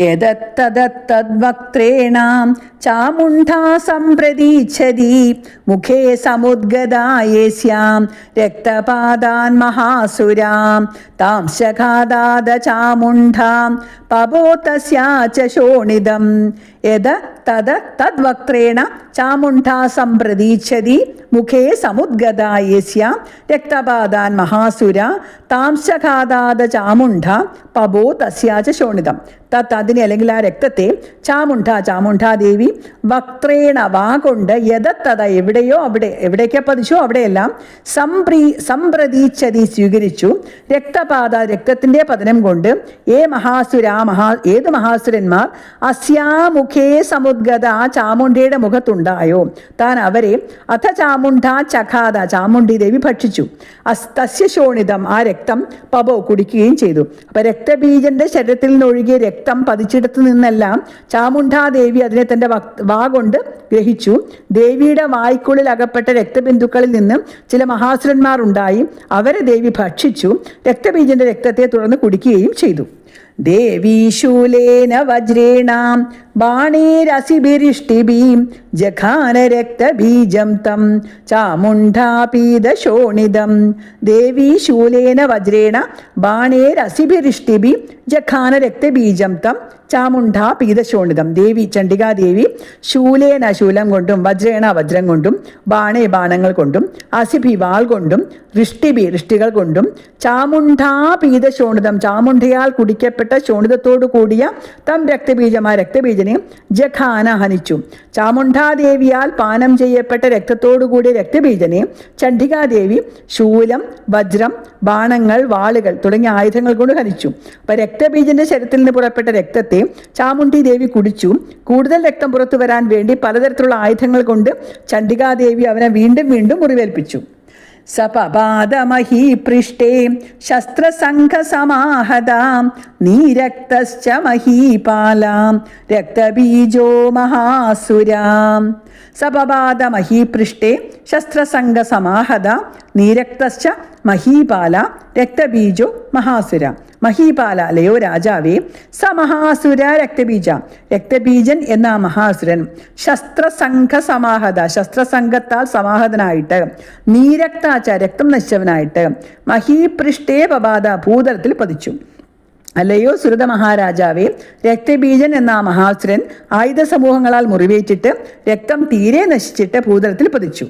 യദത്തദത്തദ്വക്ത്രേണ ചാമുണ്ഠാ സംപ്രതീച്ഛതി മുഖേ സമുദ്ഗതായേസ്യാം. രക്തപാദാൻ മഹാസുരാം. താം ശഖാദാദ ചാമുണ്ഠാം. പപോതസ്യാ ച ശോണിതം. യദ തദ തദ്വക്ത്രേണ ചാമുണ്ഠാ സംപ്രതീച്ഛതി മുഖേ സമുദ്ഗതായ രക്തപാദാൻ മഹാസുര താംശഘാതാത ചാമുണ്ഠ പബോ തസ്യാച ശോണിതം. തത്ത് അതിനെ അല്ലെങ്കിൽ ആ രക്തത്തെ ചാമുണ്ഠ ചാമുണ്ഠാദേവി വക്ത്രേണ വാ കൊണ്ട് യഥത്തത എവിടെയോ അവിടെ എവിടേക്ക് പതിച്ചോ അവിടെയെല്ലാം സംപ്രീ സംപ്രതീച്ഛതി സ്വീകരിച്ചു. രക്തപാത രക്തത്തിന്റെ പതനം കൊണ്ട് ഏ മഹാസുര മഹാ ഏത് മഹാസുരന്മാർ അസ്യാമുഖേ സമുദ്ഗത ആ ചാമുണ്ഡിയുടെ മുഖത്തുണ്ടായോ? താൻ അവരെ അഥ ചാമുണ്ഡ ചഖാത ചാമുണ്ഡി ദേവി ഭക്ഷിച്ചു. തസ്യ ശോണിതം ആ രക്തം പബോ കുടിക്കുകയും ചെയ്തു. അപ്പൊ രക്തബീജന്റെ ശരീരത്തിൽ നിന്നൊഴുകിയ രക്തം പതിച്ചിടത്തു നിന്നെല്ലാം ചാമുണ്ഡാദേവി അതിനെ തന്റെ വാ കൊണ്ട് ഗ്രഹിച്ചു. ദേവിയുടെ വായ്ക്കുള്ളിൽ അകപ്പെട്ട രക്തബിന്ദുക്കളിൽ നിന്ന് ചില മഹാസുരന്മാർ ഉണ്ടായി അവരെ ദേവി ഭക്ഷിച്ചു. രക്തബീജന്റെ രക്തത്തെ തുടർന്ന് കുടിക്കുകയും ചെയ്തു. ദേവീശൂലേന വജ്രേണാം ബാണേരസിഭിരിഷ്ടിഭീം ജഖാന രക്തബീജം തം ചാമുണ്ഡാപീതശോണിതം. ദേവീശൂലേന വജ്രേണ ബാണേരസിഭിരിഷ്ടിഭീം ജഖാന രക്തബീജം തം ചാമുണ്ഡാ പീതശോണിതം ദേവി ചണ്ഡികാദേവി ശൂലേന ശൂലം കൊണ്ടും വജ്രേണ വജ്രം കൊണ്ടും ബാണേ ബാണങ്ങൾ കൊണ്ടും അസിഭി വാൾ കൊണ്ടും ഋഷ്ടിഭി ഋഷ്ടികൾ കൊണ്ടും ചാമുണ്ഡാ പീതശോണിതം ചാമുണ്ഡയാൽ കുടിക്കപ്പെട്ട ശോണിതത്തോടു കൂടിയ തം രക്തബീജമായ രക്തബീജനെ ജഖാന ഹനിച്ചു. ചാമുണ്ഡാദേവിയാൽ പാനം ചെയ്യപ്പെട്ട രക്തത്തോടു കൂടിയ രക്തബീജനെ ചണ്ഡികാദേവി ശൂലം വജ്രം ബാണങ്ങൾ വാളുകൾ തുടങ്ങിയ ആയുധങ്ങൾ കൊണ്ട് ഹനിച്ചു. അപ്പൊ രക്തബീജന്റെ ശരീരത്തിൽ നിന്ന് പുറപ്പെട്ട രക്തത്തെ ചാമുണ്ഡി ദേവി കുടിച്ചു. കൂടുതൽ രക്തം പുറത്തു വരാൻ വേണ്ടി പലതരത്തിലുള്ള ആയുധങ്ങൾ കൊണ്ട് ചണ്ഡികാദേവി അവനെ വീണ്ടും വീണ്ടും മുറിവേൽപ്പിച്ചു. പൃഷ്ടേ ശസ്ത്രസംഘസമാഹതാം നീരക്തശ്ച മഹീപാലാം രക്തബീജോ മഹാസുരാം. സപപാദമഹീപൃഷ്ടേ ശസ്ത്രസംഘസമാഹത നീരക്തശ്ച മഹീപാല രക്തബീജോ മഹാസുര. മഹീപാല അല്ലയോ രാജാവേ സ മഹാസുര രക്തബീജ. രക്തബീജൻ എന്ന ആ മഹാസുരൻ. ശസ്ത്രസംഘ സമാഹത ശസ്ത്രസംഘത്താൽ സമാഹതനായിട്ട് നീരക്താച്ച രക്തം നശിച്ചവനായിട്ട് മഹീപൃഷ്ടേ പപാത ഭൂതലത്തിൽ പതിച്ചു. അല്ലയോ സുരത മഹാരാജാവേ രക്തബീജൻ എന്ന ആ മഹാസുരൻ ആയുധ സമൂഹങ്ങളാൽ മുറിവേറ്റിട്ട് രക്തം തീരെ നശിച്ചിട്ട് ഭൂതലത്തിൽ പതിച്ചു.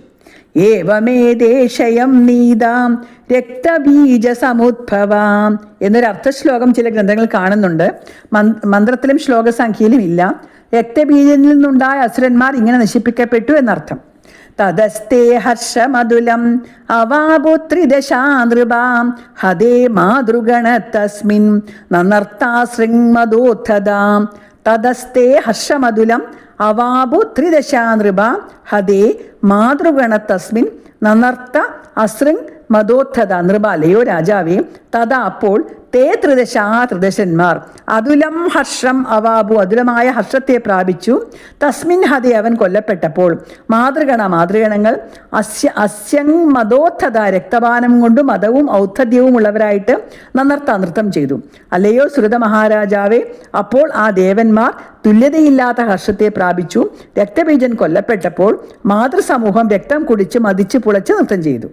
ഏവമേദേശയം നീതാം രക്തബീജ സമുദ്ഭവാം എന്നൊരു അർത്ഥശ്ലോകം ചില ഗ്രന്ഥങ്ങൾ കാണുന്നുണ്ട്. മന്- മന്ത്രത്തിലും ശ്ലോകസംഖ്യയിലും ഇല്ല. രക്തബീജനിൽ നിന്നുണ്ടായ അസുരന്മാർ ഇങ്ങനെ നശിപ്പിക്കപ്പെട്ടു എന്നർത്ഥം. തദസ്തേ ഹർഷമതുലം അവാപുത്രിദശാനൃപാം ഹതേ മാതൃഗണ തസ്മിൻ നനർത്താശൃങ്മദോത്ഥതാം തദസ്തേ ഹർഷമതുലം അവാപു ത്രിദശാനൃപ ഹതേ മാതൃഗണ തസ്മിൻ നനർത്ത അസൃങ് മതോത്ഥത നൃപാലയോ രാജാവേ തഥാ അപ്പോൾ തേ ത്രിദശ ത്രിദശന്മാർ. അതുലം ഹർഷം അവാബു അതുലമായ ഹർഷത്തെ പ്രാപിച്ചു. തസ്മിൻ ഹതി അവൻ കൊല്ലപ്പെട്ടപ്പോൾ. മാതൃഗണ മാതൃഗണങ്ങൾ. അസ്യ അസ്യങ് മതോത്ഥത രക്തപാനം കൊണ്ടും മതവും ഔദ്ധത്യവും ഉള്ളവരായിട്ട് നന്നർത്ത നൃത്തം ചെയ്തു. അല്ലയോ ശ്രുത മഹാരാജാവേ. അപ്പോൾ ആ ദേവന്മാർ തുല്യതയില്ലാത്ത ഹർഷത്തെ പ്രാപിച്ചു. രക്തബീജൻ കൊല്ലപ്പെട്ടപ്പോൾ മാതൃസമൂഹം രക്തം കുടിച്ച് മതിച്ച് പുളച്ച് നൃത്തം ചെയ്തു.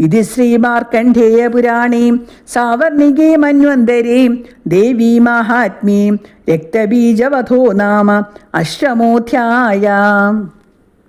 ഇത് ശ്രീമാർക്കണ്ഠേയ പുരാണേ സാവർണികേ മന്വന്തരേ ദേവീ മഹാത്മ്യേ രക്തബീജവധോ നാമ അശ്രമോധ്യായ